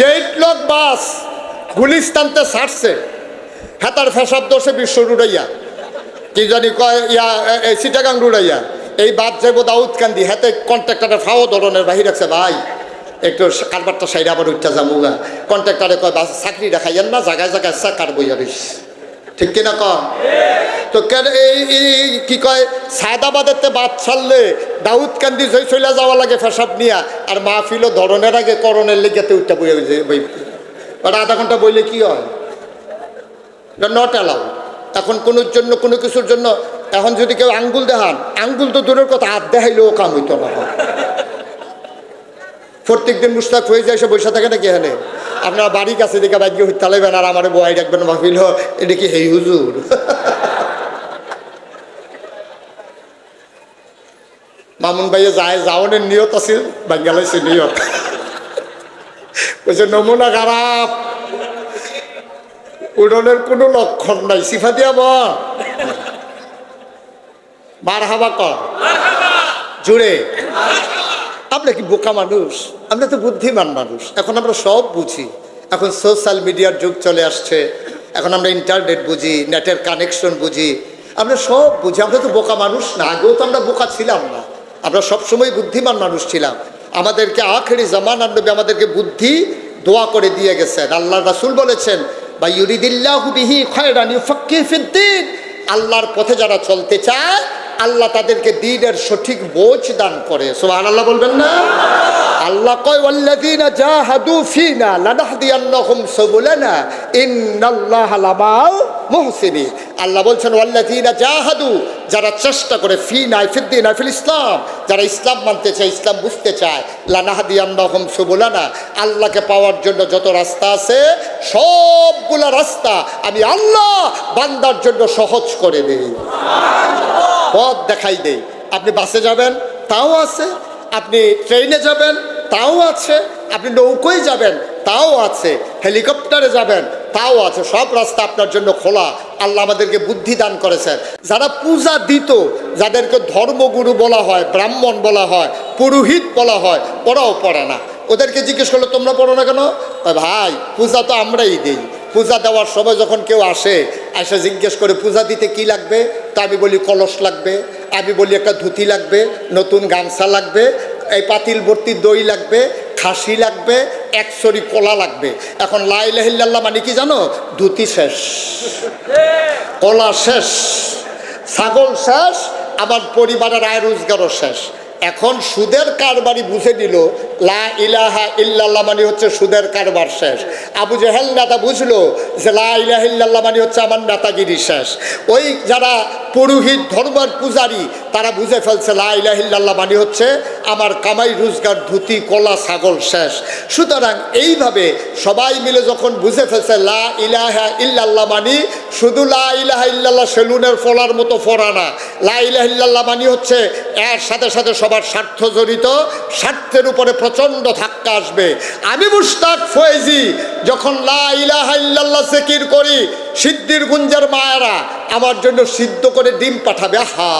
Gate লোক বাস, গুলিস্তানতে ছাড়ছে। হেতার ফেসাব দোষে বিশ্ব রুড়াইয়া। কি জানি কয়, ইয়া সিটাগাং রুড়াইয়া। এই বাদ যাইব দাউদ কান্দি, হেতে কন্ট্রাক্টারে ফাও ধরনের বাহির আছে ভাই। একটু কারবারটা সাইড আবার উঠতে যাব কন্ট্রাক্টারে কয়, বাস, চাকরি দেখাইয়েন না জায়গায় জায়গায় চাকার বইয়া রইস। ঠিক কিনা কন? তো কেন এই কি কয়? সায়দাবাদের তে বাদ ছাড়লে দাউদ কান্দি চলে যাওয়া লাগে ফেসাব নিয়া, আর মাহফিলও ধরনের আগে করণের লেগেতে উঠতে বই। ওটা আধা ঘণ্টা বইলে কি হয়? নট অ্যালাউ এখন কোনোর জন্য, কোনো কিছুর জন্য, এখন যদি কেউ আঙ্গুল দেখান, আঙ্গুল তো দূরের কথা, হাত দেখাইলেও কাম হইতো না। প্রত্যেক দিন মুস্তাক হয়ে যায় সে বসে থাকে নাকি এখানে? আপনার বাড়ির কাছে দিকে বাইক হইতে লাগবেন আর আমার বই রাখবেন ভাবিল এটা কি হেই হুজুর? মামুন ভাইয়ে যায় যাওয়ানের নিয়ত আছে বাঙ্গালাইছে নিয়ত। বলছে নমুনা খারাপ। উড়নের কোনো লক্ষণ নাই সিফা দিয়া বল। বার হাবা কর জুড়ে। আমরা কি বোকা মানুষ? আমরা তো বুদ্ধিমান মানুষ। এখন আমরা সব বুঝি। এখন সোশ্যাল মিডিয়ার যুগ চলে আসছে। এখন আমরা ইন্টারনেট বুঝি নেটের কানেকশন বুঝি। আমরা সব বুঝি। আমরা তো বোকা মানুষ না। আগেও তো আমরা বোকা ছিলাম না। আমরা সবসময় বুদ্ধিমান মানুষ ছিলাম। আমাদেরকে আখেরি জামান নবী আমাদেরকে বুদ্ধি দোয়া করে দিয়ে গেছেন। আল্লাহ রাসুল বলেছেন, বা ইউরিদিল্লাহু বিহি খয়রান ইউফাক্কিহ ফিদ্দিন। আল্লাহর পথে যারা চলতে চায়, আল্লাহ তাদেরকে দিনের সঠিক বোঝ দান করে। সোহান আল্লাহ বলবেন না? আল্লাহ কয়, ওয়াল্লাযীনা জাহাদু ফিনা লানাহদিয়ান্নাহুম সুবুলানা, ইন্নাল্লাহ লামাল মুহসিনিন। আল্লাহ বলছেন, ওয়াল্লাযীনা জাহাদু, যারা চেষ্টা করে ফিনা ফিদ্দিনা ফিল ইসলাম, যারা ইসলাম মানতে চায়, ইসলাম বুঝতে চায়, লানাহদিয়ান্নাহুম সুবুলানা, আল্লাহকে পাওয়ার জন্য যত রাস্তা আছে, সবগুলা রাস্তা আমি আল্লাহ বান্দার জন্য সহজ করে দেই। পথ দেখাই দেই। আপনি বাসে যাবেন, তাও আছে। আপনি ট্রেনে যাবেন তাও আছে, আপনি নৌকোয় যাবেন, তাও আছে, হেলিকপ্টারে যাবেন, তাও আছে, সব রাস্তা আপনার জন্য খোলা। আল্লাহ আমাদেরকে বুদ্ধি দান করেছেন। যারা পূজা দিত, যাদেরকে ধর্মগুরু বলা হয়, ব্রাহ্মণ বলা হয়, পুরোহিত বলা হয়, ওরাও পড়ে না। ওদেরকে জিজ্ঞেস করল, তোমরা পড়ো না কেন? ভাই, পূজা তো আমরাই দিই। পূজা দেওয়ার সময় যখন কেউ আসে এসে জিজ্ঞেস করে, পূজা দিতে কি লাগবে? তা আমি বলি, কলস লাগবে। আমি বলি, একটা ধুতি লাগবে, নতুন গামছা লাগবে। এই পাতিল ভর্তি দই লাগবে, খাসি লাগবে একশরি কলা লাগবে। এখন লাই লাইলাহিল্লাহ মানে কি জানো? ধুতি শেষ। কলা শেষ, ছাগল শেষ, আমার পরিবারের আয় রোজগারও শেষ। এখন সুদের কারবারি বুঝে নিল, লা ইলাহা ইল্লাল্লাহ মানে হচ্ছে সুদের কারবার শেষ। আবু জেহেল নেতা বুঝলো যে লা ইলাহা ইল্লাল্লাহ মানে হচ্ছে আমার নেতাগিরি শেষ। ওই যারা পুরোহিত ধর্মের পূজারি তারা বুঝে ফেলছে, লা ইলাহা ইল্লাল্লাহ মানে হচ্ছে আমার কামাই, রোজগার, ধুতি, কলা, ছাগল শেষ। সুতরাং এইভাবে সবাই মিলে যখন বুঝে ফেলছে, লা ইলাহা ইল্লাল্লাহ মানি শুধু লা ইলাহা ইল্লাল্লাহ সেলুনের ফলার মতো ফোরা না। লা ইলাহা ইল্লাল্লাহ মানি হচ্ছে এর সাথে সাথে সবার স্বার্থ জড়িত, স্বার্থের উপরে প্রচণ্ড ধাক্কা আসবে। আমি মুস্তাক ফয়েজি, যখন লা ইলাহা ইল্লাল্লাহ জিকির করি সিদ্ধির গুঞ্জার মায়েরা আমার জন্য সিদ্ধ করে ডিম পাঠাবে। আহা!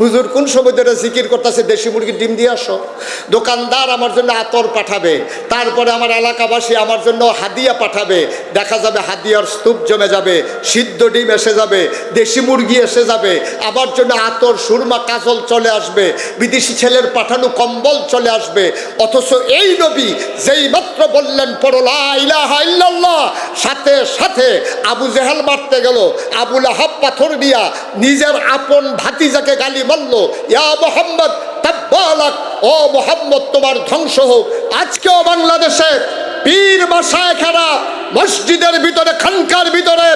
হুজুর, কোন সময় ধরে জিকির করতেছে? দেশি মুরগির ডিম দিয়ে আসো। দোকানদার আমার জন্য আতর পাঠাবে। তারপরে আমার এলাকাবাসী আমার জন্য হাদিয়া পাঠাবে। দেখা যাবে হাদিয়ার স্তূপ জমে যাবে, সিদ্ধ ডিম এসে যাবে, দেশি মুরগি এসে যাবে। আমার জন্য আতর, সুরমা, কাজল চলে আসবে। বিদেশি ছেলের পাঠানো কম্বল চলে আসবে। অথচ এই নবী যেই মাত্র বললেন পড়লা সাথে সাথে আবু জেহাল মারতে গেল। আবুল আহাব পাথর দিয়া নিজের আপন ভাতিজাকে গালি মারল। ইয়া মোহাম্মদ ও মোহাম্মদ, তোমার ধ্বংস হোক। আজকেও বাংলাদেশে পীর বাসায় খেরা মসজিদের ভিতরে, খানকার ভিতরে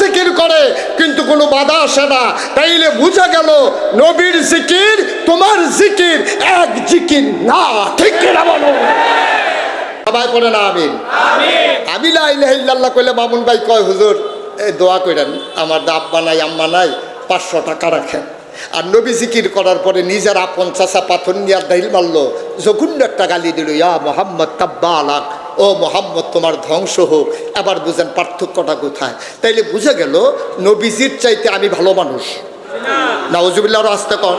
জিকির করে, কিন্তু কোনো বাধা আসে না। তাইলে বুঝা গেল নবীর জিকির, তোমার জিকির এক জিকির না। ঠিক কিনা বলো? সবাই পড়ে না আমিন। আমি লা ইলাহা ইল্লাল্লাহ কইলে মামুন ভাই কয় হুজুর এই দোয়া কইরেন আমার আব্বা নাই আম্মা নাই পাঁচশো টাকা রাখেন। আর নবী জিকির করার পরে নিজের আপন চাষা পাথর নিয়ে ডাইল মারলো জঘন্য একটা গালি দিল ইয়া মোহাম্মদ তাব্বা আলাক ও মোহাম্মদ তোমার ধ্বংস হোক এবার বুঝেন পার্থক্যটা কোথায়? তাইলে বুঝে গেল নবীজির চাইতে আমি ভালো মানুষ। নাওজুবিল্লাহর আসতে কন।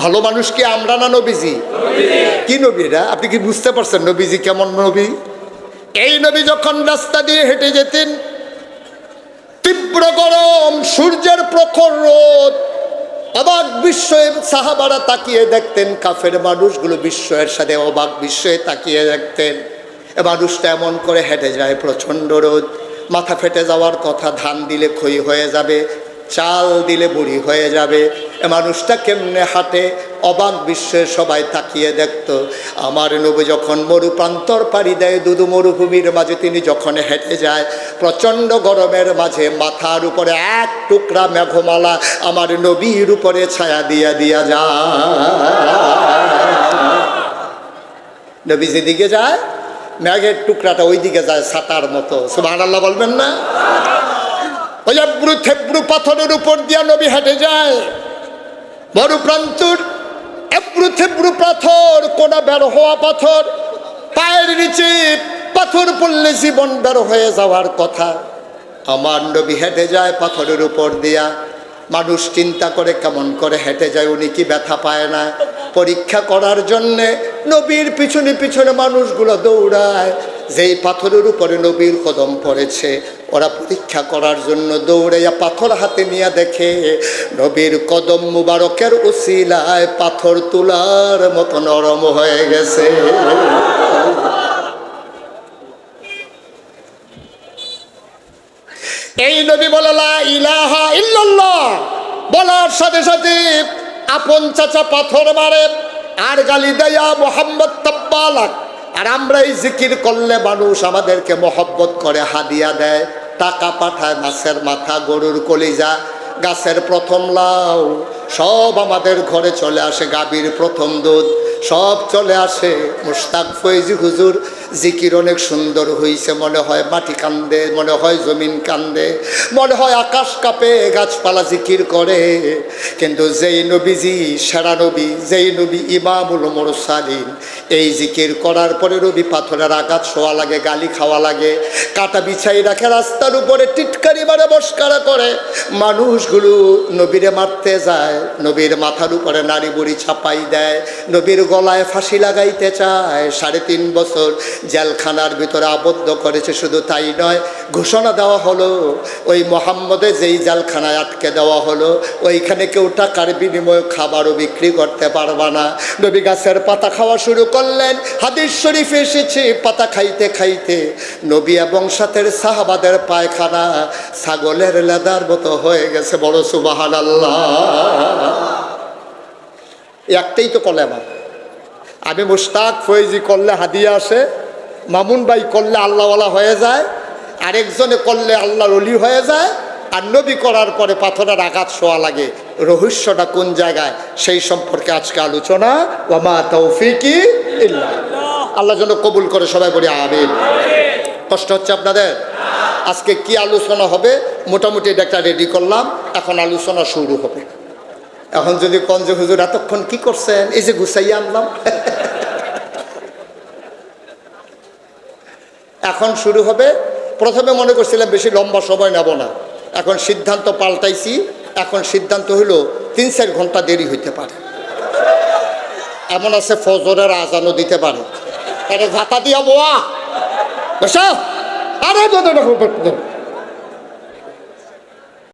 ভালো মানুষ কি আমরা না নবীজি? কি নবীরা আপনি কি বুঝতে পারছেন নবীজি কেমন নবী? এই নবী যখন রাস্তা দিয়ে হেঁটে যেতেন, তীব্র গরম, সূর্যের প্রখর রোদ, অবাক বিস্ময়ে সাহাবারা তাকিয়ে দেখতেন, কাফের মানুষগুলো বিস্ময়ের সাথে অবাক বিস্ময়ে তাকিয়ে দেখতেন। এ মানুষটা এমন করে হেঁটে যায়, প্রচণ্ড রোদ। মাথা ফেটে যাওয়ার কথা, ধান দিলে ক্ষয় হয়ে যাবে, চাল দিলে বুড়ি হয়ে যাবে। মানুষটা কেমনে হাঁটে? অবাক বিশ্বে সবাই তাকিয়ে দেখত। আমার নবী যখন মরু প্রান্তর পাড়ি দেয়, দুদু মরুভূমির মাঝে তিনি যখন হেঁটে যায়, প্রচণ্ড গরমের মাঝে মাথার উপরে এক টুকরা মেঘমালা আমার নবীর উপরে ছায়া দিয়া দিয়া যায়। নবী যেদিকে যায় ম্যাগের টুকরাটা ওই দিকে যায় সাতার মতো। সুবাহ বলবেন না? ওই থেবড়ু পাথরের উপর দিয়া নবী হেঁটে যায়। বড় প্রান্তর, এবড়ু থেবড়ু পাথর, কোনা বের হওয়া পাথর, পায়ের নিচে পাথর পড়লে জীবন বের হয়ে যাওয়ার কথা। আমার নবী হেঁটে যায় পাথরের উপর দিয়া। মানুষ চিন্তা করে কেমন করে হেঁটে যায়, উনি কি ব্যথা পায় না। পরীক্ষা করার জন্যে নবীর পিছনে পিছনে মানুষগুলো দৌড়ায়। যেই পাথরের উপরে নবীর কদম পড়েছে, ওরা পরীক্ষা করার জন্য দৌড়াইয়া পাথর হাতে নিয়ে দেখে, নবীর কদম মুবারকের উসিলায় পাথর তোলার মতো নরম হয়ে গেছে। এই নবী বলা ইলাহা ইল্লাল্লাহ। বলার সাথে সাথে আপন চাচা পাথর মারে, আর গালি দেয়া মোহাম্মদ তাব্বালাক। আর আমরা এই জিকির করলে মানুষ আমাদেরকে মহব্বত করে, হাদিয়া দেয়। টাকা পাঠায়, মাছের মাথা, গরুর কলিজা, গাছের প্রথম লাউ। সব আমাদের ঘরে চলে আসে গাভীর প্রথম দুধ। সব চলে আসে মুস্তাক ফৈজি হুজুর। জিকির অনেক সুন্দর হইছে, মনে হয় মাটি কান্দে, মনে হয় জমিন কান্দে, মনে হয় আকাশ কাঁপে, গাছপালা জিকির করে। কিন্তু যেই নবীজি, সেরা নবী, যেই নবী ইমামুল মোরসালিন, এই জিকির করার পরে রবি পাথরের আঘাত শোয়া লাগে, গালি খাওয়া লাগে, কাটা বিছাই রাখে, রাস্তার উপরে টিটকারি মারে বসকারা করে। মানুষগুলো নবীরে মারতে যায়, নবীর মাথার উপরে নারী বুড়ি ছাপাই দেয়, নবীর গলায় ফাঁসি লাগাইতে চায়। সাড়ে তিন বছর জেলখানার ভিতরে আবদ্ধ করেছে, শুধু তাই নয়, ঘোষণা দেওয়া হলো, ওই মোহাম্মদে যেই জেলখানায় আটকে দেওয়া হলো, ওইখানে কেউ টাকার বিনিময়ে খাবারও বিক্রি করতে পারবা না। নবী গাছের পাতা খাওয়া শুরু করলেন, হাদিস শরীফে এসেছে, পাতা খাইতে খাইতে নবী এবং সাথের সাহাবাদের পায়খানা ছাগলের লেদার মতো হয়ে গেছে বড় সুবাহান আল্লাহ একটাই তো কলেমা। আমি মুস্তাক ফৈজি করলে হাদিয়া আসে মামুন ভাই করলে আল্লাহওয়ালা হয়ে যায়, আরেকজনে করলে আল্লাহর অলি হয়ে যায়, আর নবী করার পরে পাথরের আঘাত শোয়া লাগে। রহস্যটা কোন জায়গায়? সেই সম্পর্কে আজকে আলোচনা। ওমা তৌফিকি ইল্লা। আল্লাহ যেন কবুল করে সবাই বলি আমিন। কষ্ট হচ্ছে আপনাদের? আজকে কি আলোচনা হবে? মোটামুটি এটা একটা রেডি করলাম। এখন আলোচনা শুরু হবে। এখন যদি কঞ্জ হুজুর এতক্ষণ কি করছেন? এই যে গুছাইয়া আনলাম। এখন শুরু হবে। প্রথমে মনে করছিলাম বেশি লম্বা সময় নেব না। এখন সিদ্ধান্ত পাল্টাইছি। এখন সিদ্ধান্ত হইল তিন চার ঘণ্টা দেরি হইতে পারে। এমন আছে ফজরের আজানও দিতে পারে। আরে ঝাঁটা দিয়া বোয়া। বসা। আরে